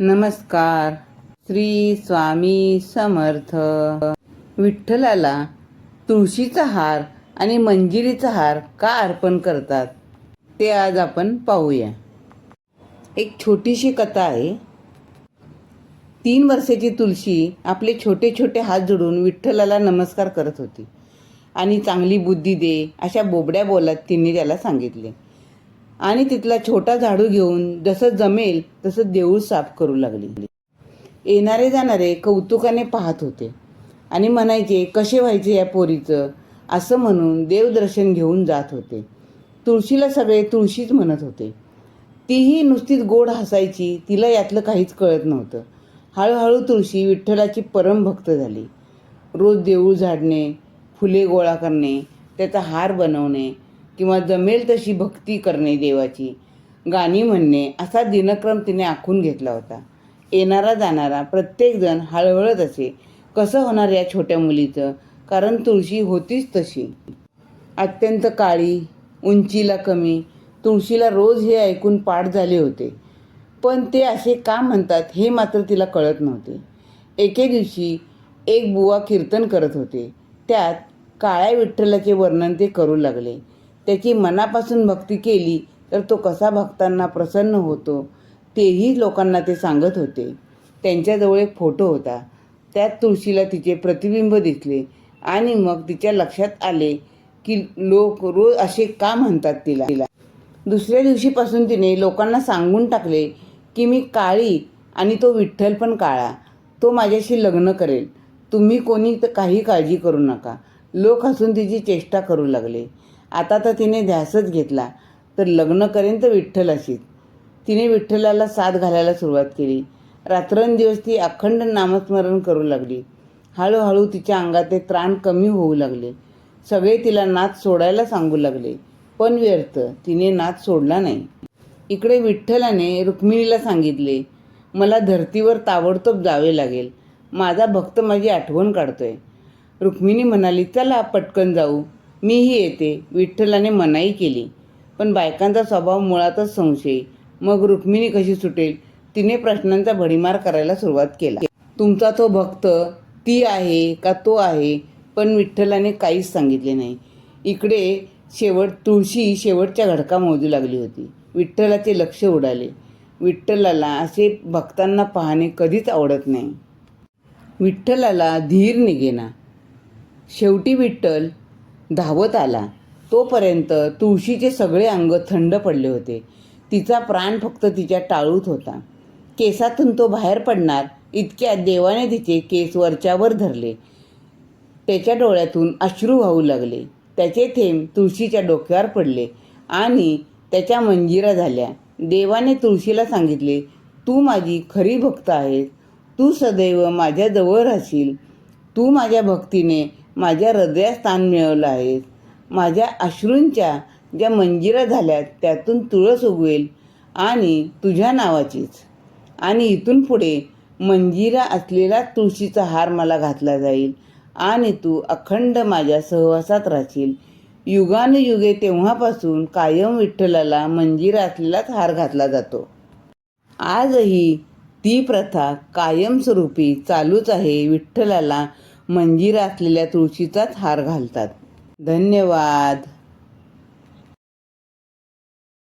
नमस्कार. श्री स्वामी समर्थ. विठ्ठलाला तुळशीचा हार आणि मंजिरीचा हार का अर्पण करतात ते आज आपण पाहूया. एक छोटीशी कथा आहे. तीन वर्षाची तुळशी आपले छोटे छोटे हात जोडून विठ्ठलाला नमस्कार करत होती आणि चांगली बुद्धी दे अशा बोबड्या बोलात तिने त्याला सांगितले. आणि तिथला छोटा झाडू घेऊन जसं जमेल तसं देऊळ साफ करू लागली. येणारे जाणारे कौतुकाने पाहत होते. आणि म्हणायचे कसे व्हायचे या पोरीचं? असं म्हणून देवदर्शन घेऊन जात होते. तुळशीला सगळे तुळशीच म्हणत होते. तीही नुसतीच गोड हसायची तिला यातलं काहीच कळत नव्हतं. हळूहळू तुळशी विठ्ठलाची परमभक्त झाली. रोज देऊळ झाडणे फुले गोळा करणे त्याचा हार बनवणे किंवा जमेल तशी भक्ती करणे देवाची गाणी म्हणणे असा दिनक्रम तिने आखून घेतला होता. येणारा जाणारा प्रत्येकजण हळहळत असे कसं होणार या छोट्या मुलीचं? कारण तुळशी होतीच तशी. अत्यंत काळी उंचीला कमी तुळशीला रोज हे ऐकून पाठ झाले होते. पण ते असे का म्हणतात हे मात्र तिला कळत नव्हते. एके दिवशी एक बुवा कीर्तन करत होते. त्यात काळ्या विठ्ठलाचे वर्णन ते करू लागले. त्याची मनापासून भक्ती केली तर तो कसा भक्तांना प्रसन्न होतो तेही लोकांना ते सांगत होते. त्यांच्याजवळ एक फोटो होता. त्यात तुळशीला तिचे प्रतिबिंब दिसले आणि मग तिच्या लक्षात आले की लोक रोज असे का म्हणतात तिला. तिला दुसऱ्या दिवशीपासून तिने लोकांना सांगून टाकले की मी काळी आणि तो विठ्ठल पण काळा. तो माझ्याशी लग्न करेल. तुम्ही कोणी तर काही काळजी करू नका. लोक हसून तिची चेष्टा करू लागले. आता तर तिने ध्यासच घेतला. तर लग्न करेन तर विठ्ठलाशीच तिने विठ्ठलाला साथ घालायला सुरुवात केली. रात्रंदिवस ती अखंड नामस्मरण करू लागली. हळूहळू तिच्या अंगाचे त्राण कमी होऊ लागले. सगळे तिला नाच सोडायला सांगू लागले. पण व्यर्थ तिने नाच सोडला नाही. इकडे विठ्ठलाने रुक्मिणीला सांगितले मला धर्तीवर ताबडतोब जावे लागेल. माझा भक्त माझी आठवण काढतोय. रुक्मिणी म्हणाली चला पटकन जाऊ. मीही येते. विठ्ठलाने मनाई केली. पण बायकांचा स्वभाव मुळातच संशय. मग रुक्मिणी कशी सुटेल? तिने प्रश्नांचा भडीमार करायला सुरुवात केला. तुमचा तो भक्त ती आहे का तो आहे? पण विठ्ठलाने काहीच सांगितले नाही. इकडे शेवट तुळशी शेवटच्या घडका मोजू लागली होती. विठ्ठलाचे लक्ष उडाले. विठ्ठलाला असे भक्तांना पाहणे कधीच आवडत नाही. विठ्ठलाला धीर निघेना. शेवटी विठ्ठल धावत आला. तोपर्यंत तुळशीचे सगळे अंग थंड पडले होते. तिचा प्राण फक्त तिच्या टाळूत होता. केसातून तो बाहेर पडणार इतक्या देवाने तिचे केस वरच्यावर धरले. त्याच्या डोळ्यातून अश्रू वाहू लागले. त्याचे थेंब तुळशीच्या डोक्यावर पडले आणि त्याच्या मंजिरा झाल्या. देवाने तुळशीला सांगितले तू माझी खरी भक्त आहेस. तू सदैव माझ्याजवळ राहशील. तू माझ्या भक्तीने माझ्या हृदयात स्थान मिळवलं आहे. माझ्या अश्रूंच्या ज्या मंजिरा झाल्यात त्यातून तुळस उगवेल आणि तुझ्या नावाचीच. आणि इथून पुढे मंजिरा असलेला तुळशीचा हार मला घातला जाईल आणि तू अखंड माझ्या सहवासात राहशील. युगानुयुगे तेव्हापासून कायम विठ्ठलाला मंजिरा असलेलाच हार घातला जातो. आजही ती प्रथा कायमस्वरूपी चालूच आहे विठ्ठलाला मंजिरा असलेल्या तुळशीचाच हार घालतात. धन्यवाद.